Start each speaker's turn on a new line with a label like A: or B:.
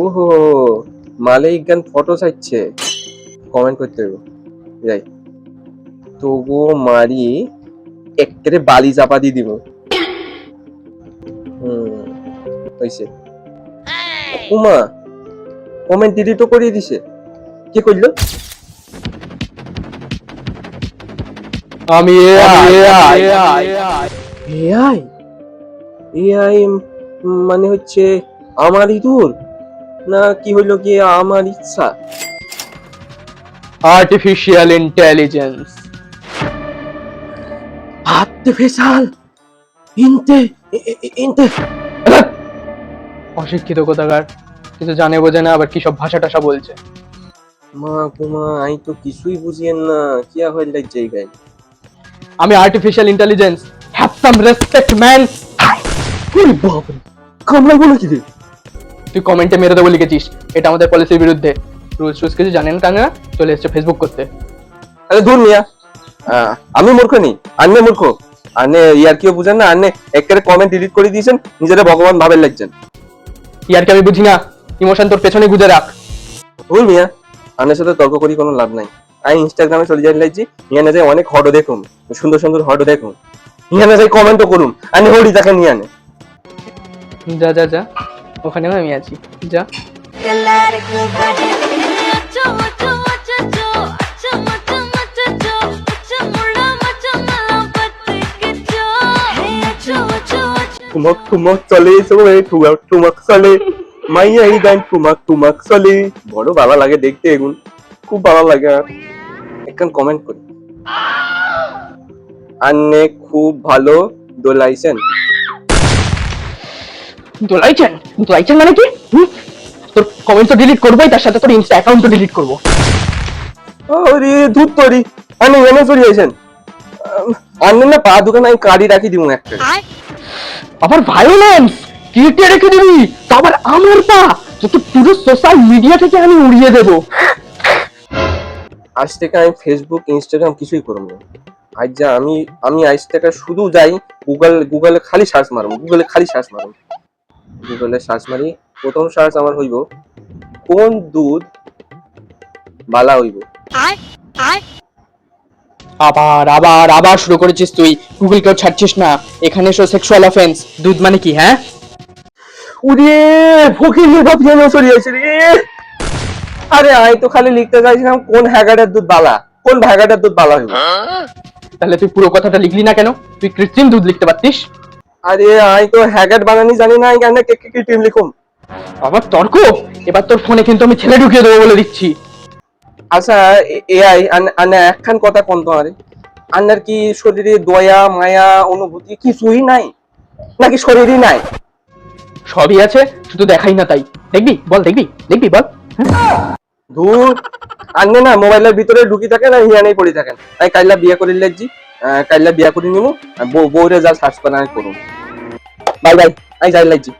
A: ওহো মালিক গান ফটো চাইছে কমেন্ট করতে হবে যাই। তবু মারি একেবারে বালি চাপা দিয়ে দিব। হুম হয়েছে উমা কমেন্ট ডিলিটও করিয়ে দিছে। কি করল
B: আমি
A: এআই এআই মানে হচ্ছে আমার ইঁদুর না কি হইল কি আমার ইচ্ছা?
B: আর্টিফিশিয়াল ইন্টেলিজেন্স
A: আর্টিফিশিয়াল ইনতে ইনতে।
B: অশিক্ষিত কোথাকার। কিছু জানে বোঝে না আবার কি সব ভাষা টাষা বলছে।
A: মা কুমা আই তো কিছুই বুঝিয়েন না কি হইল জায়গায়?
B: আমি artificial intelligence have some respect man
A: বাপরে! কামলাই বলে কি রে?
B: তুই কমেন্টে মেরে দেবো লিখেছিস। এটা আমাদের পলিসির বিরুদ্ধে। রুলস টুলস কিছু জানেন তা না চলে এসছে ফেসবুক করতে।
A: আরে দূর মিয়া। আমি মূর্খ নি। আন্নে মূর্খ। আন্নে ইয়ার কেউ বুঝেন না? আন্নে একেবারে কমেন্ট ডিলিট করে দিয়েছেন নিজেরা ভগবান ভাবেন লাগছেন।
B: ইয়ার কি আমি বুঝি না। ইমোশন তোর পেছনে গুজে রাখ।
A: ভুল মিয়া। আন্নের সাথে তর্ক করি কোনো লাভ নাই। আমি ইনস্টাগ্রামে চলে যাই লাগছি। ইহানে যাই অনেক হটো দেখুন। সুন্দর সুন্দর হটো দেখুন। ইহানে যাই কমেন্টও করুন। আনি হরি তাকে নিয়ে আনে।
B: যা যা যা। ওখানেও আমি আছি। যা।
A: ঠুমক ঠুমক চলে সবাই ঠুমক ঠুমক চলে। মাইয়া এই গান ঠুমক ঠুমক চলে। বড় ভালো লাগে দেখতে এগুন। খুব ভালো লাগে। আর একখান কমেন্ট করি। আন্নে খুব ভালো দোলাইছেন।
B: দোলাইছেন দোলাইছেন মানে কি? তোর কমেন্ট তো ডিলিট করবোই তার সাথে তোর ইনস্টা অ্যাকাউন্টও ডিলিট করব।
A: ওরে ধূপ তরি। এনে চলে আইছেন আন্নে না পা দোকান আমি কাড়ি রাখি দিব একটা।
B: আবার ভায়োলেন্স কেটে রেখে দিবি? তা আবার আমার পা? যত পুরো সোশ্যাল মিডিয়া থেকে আমি উড়িয়ে দেবো।
A: আজ থেকে আমি ফেসবুক ইনস্টাগ্রাম কিছুই করব না। আজ যা আমি আমি আজ থেকে শুধু যাই গুগল গুগলে খালি সার্চ মারব গুগলে খালি সার্চ মারব। গুগলে সার্চ মারি। প্রথম সার্চ আমার হইব কোন দুধ বালা হইব?
B: আবার আবার আবার শুরু করেছিস তুই। গুগল কেউ ছাড়ছিস না। এখানে এসো সেক্সুয়াল অফেন্স দুধ মানে কি হ্যাঁ?
A: উরে ফকির বাপ যেন সরিয়েছে রে। আরে আমি তো খালি লিখতে চাইছিলাম কোন হ্যাগারের দুধ বালা? কোন ভ্যাগাটার দুধ বালা হইব?
B: তাহলে তুই পুরো কথাটা লিখলি না কেন? তুই কৃত্রিম দুধ লিখতে পারতিস?
A: আরে আমি তো হ্যাগার বানানি জানি না কেন কে কে কি টিম লিখুম?
B: আবার তর্ক? এবার তোর ফোনে কিন্তু আমি ছেলে ঢুকিয়ে দেবো বলে দিচ্ছি।
A: আচ্ছা এআই আনে একখান কথা কোন তোমার। আন্নার কি শরীরে দয়া মায়া অনুভূতি কিছুই নাই? নাকি শরীরই নাই?
B: সবই আছে শুধু দেখাই না তাই। দেখবি? বল দেখবি? দেখবি? বল?
A: ধূর। আনলে না মোবাইলের ভিতরে ঢুকি থাকেন আর হিয়ানেই পড়ে থাকেন। তাই কাইলা বিয়া করি জি কাইলা বিয়া করে নিমু বউ- বউরে যা সার্চ করে করুন বাই বাই আই যাই লাগছি।